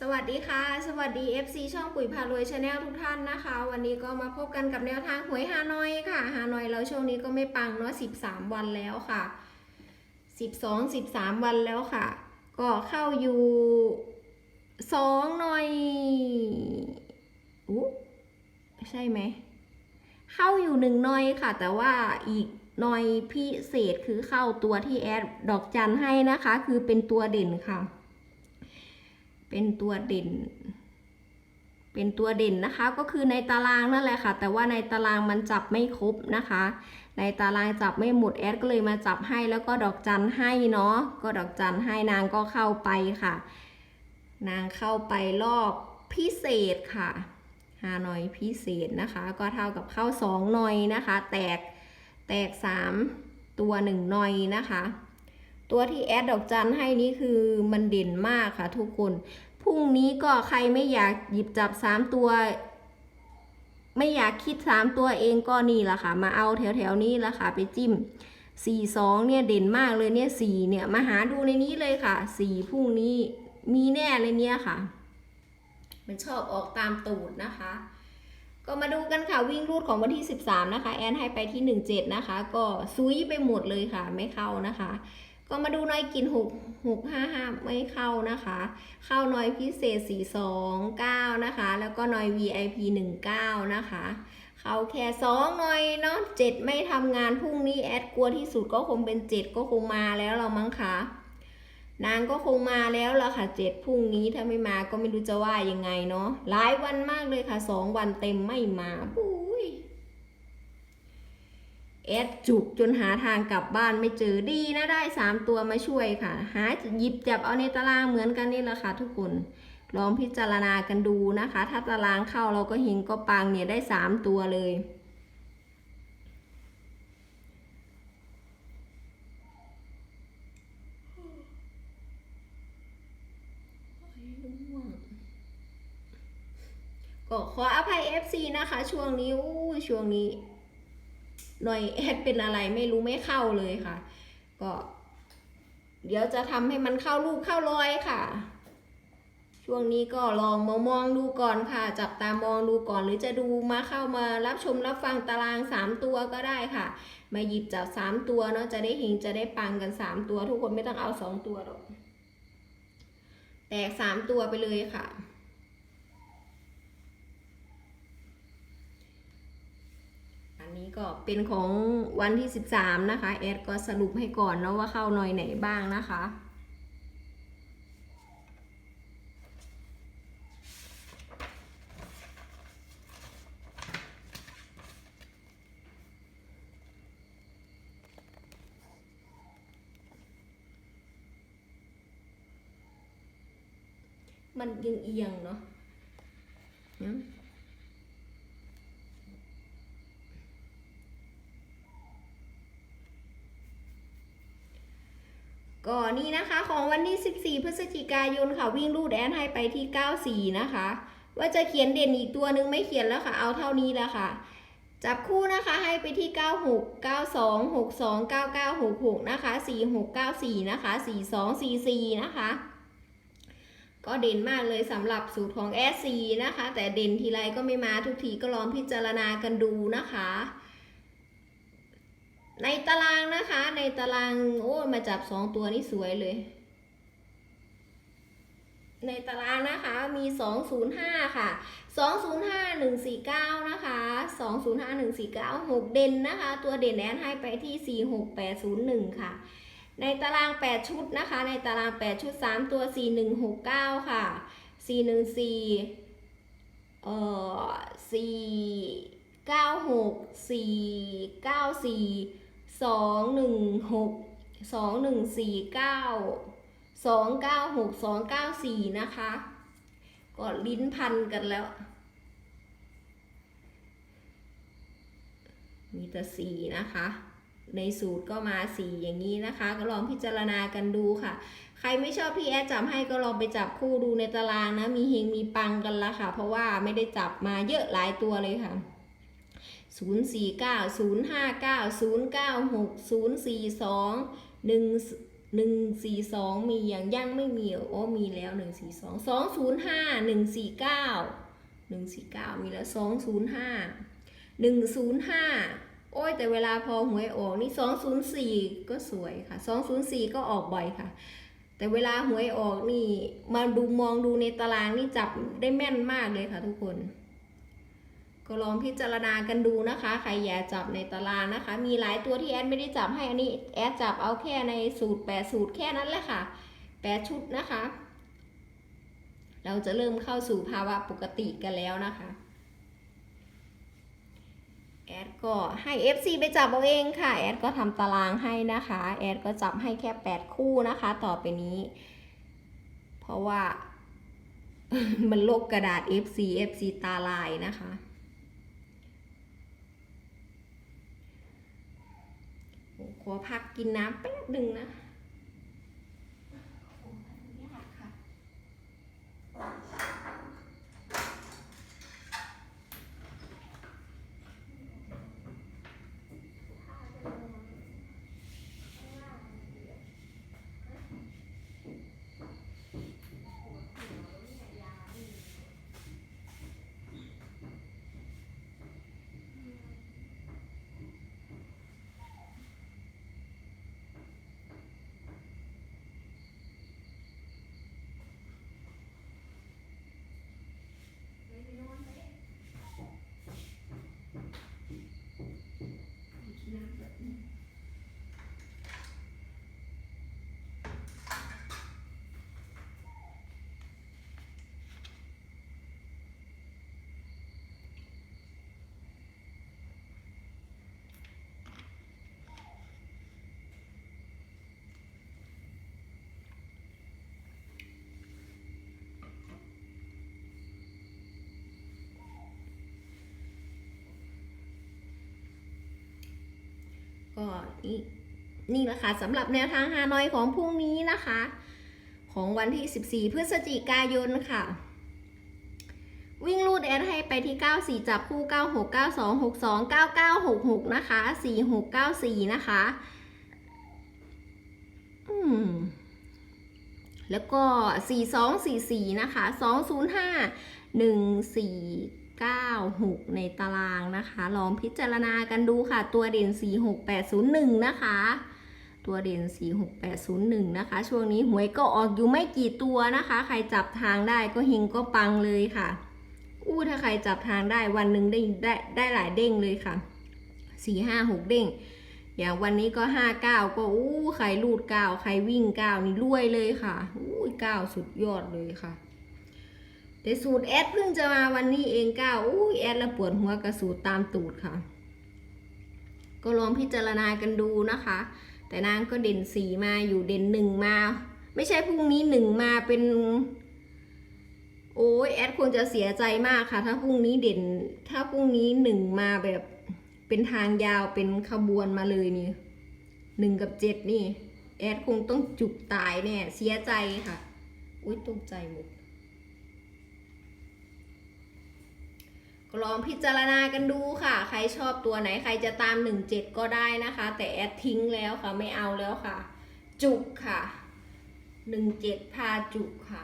สวัสดีค่ะ สวัสดี FC ช่องปุ๋ยพารวยชาแนลทุกท่านนะคะ วันนี้ก็มาพบกันกับแนวทางหวยฮานอยค่ะฮานอยแล้วช่วงนี้ก็ไม่ปังเนาะ13 วันแล้วค่ะ 12 13 วันแล้วค่ะ ก็เข้าอยู่2หน่อยอู้ใช่ไหม เข้าอยู่หนึ่งหน่อยค่ะ แต่ว่าอีกหน่อยพิเศษคือเข้าตัวที่แอดดอกจันให้นะคะ คือเป็นตัวเด่นค่ะ เป็นตัวเด่น เป็นตัวเด่นนะคะก็คือในตารางนั่นแหละค่ะ แต่ว่าในตารางมันจับไม่ครบนะคะ ในตารางจับไม่หมดแอดก็เลยมาจับให้แล้วก็ดอกจันให้เนาะก็ดอกจันให้นางก็เข้าไปค่ะ นางเข้าไปรอบพิเศษค่ะหาหน่อยพิเศษนะคะ ก็เท่ากับเข้าสองหน่อยนะคะ แตกแตกสามตัวหนึ่งหน่อยนะคะ ตัวที่แอดดอกจันให้นี่คือมันเด่นมากค่ะทุกคน พรุ่งนี้ก็ใครไม่อยากหยิบจับสามตัว ไม่อยากคิดสามตัวเองก็นี่แหละค่ะ มาเอาแถวแถวๆนี้ละค่ะไปจิ้มสี่สองเนี่ยเด่นมากเลยเนี่ยสี่เนี่ยมาหาดูในนี้เลยค่ะสี่พรุ่งนี้มีแน่เลยเนี่ยค่ะ มันชอบออกตามตูดนะคะก็มาดูกันค่ะวิ่งรูดของวันที่ 13 นะคะ แอนให้ไปที่ 17 นะคะ ก็ซุยไปหมดเลยค่ะ ไม่เข้านะคะ ก็มาดูหน้อยกิน6 6 5 5ไม่เข้านะคะ เข้าน้อยพิเศษ4 2 9นะคะ แล้วก็น้อย VIP 19นะคะ เข้าแค่2หน่อยเนาะ7ไม่ทำงานพรุ่งนี้แอดกลัวที่สุดก็คงเป็น7ก็คงมาแล้วเรามั้งคะนางก็คงมาแล้วล่ะค่ะเจ็ดพรุ่งนี้ถ้าไม่มาก็ไม่รู้จะว่ายังไงเนาะหลายวันมากเลยค่ะสองวันเต็มไม่มาบุ้ย แอดจุกจนหาทางกลับบ้านไม่เจอดีนะได้สามตัวมาช่วยค่ะ หาหยิบจับเอาในตารางเหมือนกันนี่แหละค่ะทุกคนลองพิจารณากันดูนะคะ ถ้าตารางเข้าเราก็เฮงก็ปังเนี่ยได้สามตัวเลย ก็ขออภัย FC นะคะ ช่วงนี้อู้ช่วงนี้ หน่อยแอดเป็นอะไรไม่รู้ไม่เข้าเลยค่ะ ก็ เดี๋ยวจะทำให้มันเข้ารูปเข้ารอยค่ะ ช่วงนี้ก็ลองมามองดูก่อนค่ะ จับตามองดูก่อนหรือจะดูมาเข้ามารับชมรับฟังตารางสามตัวก็ได้ค่ะ มาหยิบจับสามตัวเนาะจะได้เฮงจะได้ปังกันสามตัว ทุกคนไม่ต้องเอาสองตัวหรอกแตกสามตัวไปเลยค่ะ อั นี้ก็เป็นของวันที่ 13 นะคะ แอดก็สรุปให้ก่อนเนาะว่าเข้าหน่อยไหนบ้างนะคะมันยังเอียงๆเนาะอืม ก็นี่นะคะของวันที่14 พฤศจิกายนค่ะวิ่งรูดแอนให้ไปที่ 94 นะคะ ว่าจะเขียนเด่นอีกตัวนึงไม่เขียนแล้วค่ะ เอาเท่านี้แล้วค่ะ จับคู่นะคะให้ไปที่ 96 92 62 99 66 นะคะ 46 94 นะคะ 42 44 นะคะ ก็เด่นมากเลยสำหรับสูตรของ S4 นะคะ แต่เด่นทีไรก็ไม่มาทุกทีก็ลองพิจารณากันดูนะคะ ในตารางนะคะ ในตารางโอ้มาจับสองตัวนี่สวยเลย ในตารางนะคะมี 205 ค่ะ 205 149 นะคะ 205 149 6 เด่นนะคะ ตัวเด่นแอนให้ไปที่ 46801 ค่ะ ในตาราง 8 ชุดนะคะ ในตาราง 8 ชุด 3 ตัว 4169 ค่ะ 414 เอ่อ496 494 สองหนึ่งหกสองหนึ่งสี่เก้าสองเก้าหกสองเก้าสี่นะคะก็ลิ้นพันกันแล้ว มีแต่สี่นะคะ ในสูตรก็มาสี่อย่างนี้นะคะ ก็ลองพิจารณากันดูค่ะ ใครไม่ชอบพี่แอดจับให้ก็ลองไปจับคู่ดูในตารางนะ มีเฮงมีปังกันละค่ะ เพราะว่าไม่ได้จับมาเยอะหลายตัวเลยค่ะ ศูนย์สี่เก้าศูนย์ห้าเก้าศูนย์เก้าหกศูนย์สี่สองหนึ่งหนึ่งสี่สองมีอย่างยังไม่มีโอ้มีแล้วหนึ่งสี่สองสองศูนย์ห้าหนึ่งสี่เก้าหนึ่งสี่เก้ามีแล้วสองศูนย์ห้าหนึ่งศูนย์ห้าโอ้ยแต่เวลาพอหวยออกนี่สองศูนย์สี่ก็สวยค่ะสองศูนย์สี่ก็ออกบ่อยค่ะ แต่เวลาหวยออกนี่ มาดูมองดูในตารางนี่จับได้แม่นมากเลยค่ะทุกคน ก็ลองพิจารณากันดูนะคะ ใครอย่าจับในตารางนะคะ มีหลายตัวที่แอดไม่ได้จับให้ อันนี้แอดจับเอาแค่ในสูตรแปดสูตรแค่นั้นแหละค่ะแปดชุดนะคะ เราจะเริ่มเข้าสู่ภาวะปกติกันแล้วนะคะ แอดก็ให้ FC ไปจับเอาเองค่ะ แอดก็ทำตารางให้นะคะ แอดก็จับให้แค่ 8 คู่นะคะ ต่อไปนี้ เพราะว่ามันลกกระดาษ FC FC ตาลายนะคะ ขอพักกินน้ำแป๊บหนึ่งนะ ก็ นี่นี่แหละค่ะสำหรับแนวทางฮานอยของพรุ่งนี้นะคะ ของวันที่ 14 พฤศจิกายนค่ะ วิ่งรูดแอดให้ไปที่ 94 จับคู่ 96 92 62 99 66 นะคะ 4694 นะคะอืมแล้วก็ 4244 นะคะ 205 14 96 ในตารางนะคะ ลองพิจารณากันดูค่ะ ตัวเด่น 46801 นะคะ ตัวเด่น 46801 นะคะ ช่วงนี้หวยก็ออกอยู่ไม่กี่ตัวนะคะ ใครจับทางได้ก็เฮงก็ปังเลยค่ะ อู้ถ้าใครจับทางได้วันหนึ่งได้ได้ได้หลายเด้งเลยค่ะสี่ห้าหกเด้ง อย่างวันนี้ก็ห้าเก้าก็อู้ใครลูดเก้าใครวิ่งเก้านี่รวยเลยค่ะอู้เก้าสุดยอดเลยค่ะ แต่สูตรแอดเพิ่งจะมาวันนี้เองก้าอู้แอดละปวดหัวกับสูตรตามตูดค่ะ ก็ลองพิจารณากันดูนะคะ แต่นางก็เด่นสีมาอยู่เด่นหนึ่งมา ไม่ใช่พรุ่งนี้หนึ่งมาเป็น โอ้ยแอดคงจะเสียใจมากค่ะ ถ้าพรุ่งนี้เด่น ถ้าพรุ่งนี้หนึ่งมาแบบเป็นทางยาวเป็นขบวนมาเลยนี่หนึ่งกับเจ็ดนี่ แอดคงต้องจุกตายแน่เสียใจค่ะ อุ้ยตกใจหมด ลองพิจารณากันดูค่ะ ใครชอบตัวไหนใครจะตามหนึ่งเจ็ดก็ได้นะคะ แต่แอดทิ้งแล้วค่ะไม่เอาแล้วค่ะ จุกค่ะหนึ่งเจ็ดพาจุกค่ะ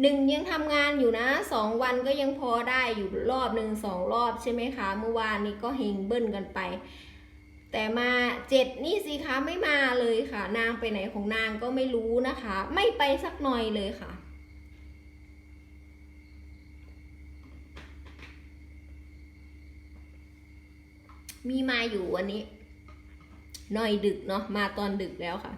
หนึ่งยังทำงานอยู่นะสองวันก็ยังพอได้อยู่รอบหนึ่งสองรอบใช่ไหมคะ เมื่อวานนี้ก็เฮงเบิ้ลกันไป แต่มาเจ็ดนี่สิคะไม่มาเลยค่ะ นางไปไหนของนางก็ไม่รู้นะคะ ไม่ไปสักหน่อยเลยค่ะ มีมาอยู่วันนี้ หน่อยดึกเนาะมาตอนดึกแล้วค่ะ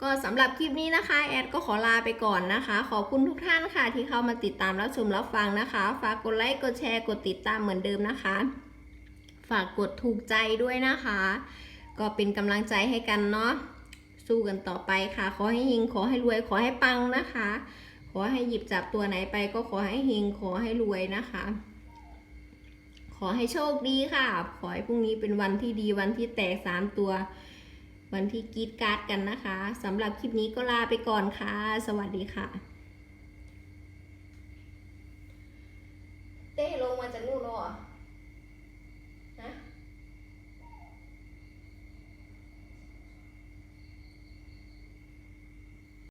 ก็สำหรับคลิปนี้นะคะ แอดก็ขอลาไปก่อนนะคะ ขอบคุณทุกท่านค่ะ ที่เข้ามาติดตามรับชมรับฟังนะคะ ฝากกดไลค์กดแชร์กดติดตามเหมือนเดิมนะคะ ฝากกดถูกใจด้วยนะคะ ก็เป็นกำลังใจให้กันเนาะสู้กันต่อไปค่ะ ขอให้เฮงขอให้รวยขอให้ปังนะคะ ขอให้หยิบจับตัวไหนไปก็ขอให้เฮงขอให้รวยนะคะ อให้โชคดีค่ะ ขอให้พรุ่งนี้เป็นวันที่ดีวันที่แตกสามตัว วันที่กีดการ์ดกันนะคะสำหรับคลิปนี้ก็ลาไปก่อนค่ะ สวัสดีค่ะ เต้ลงมาจากนู่นหรอ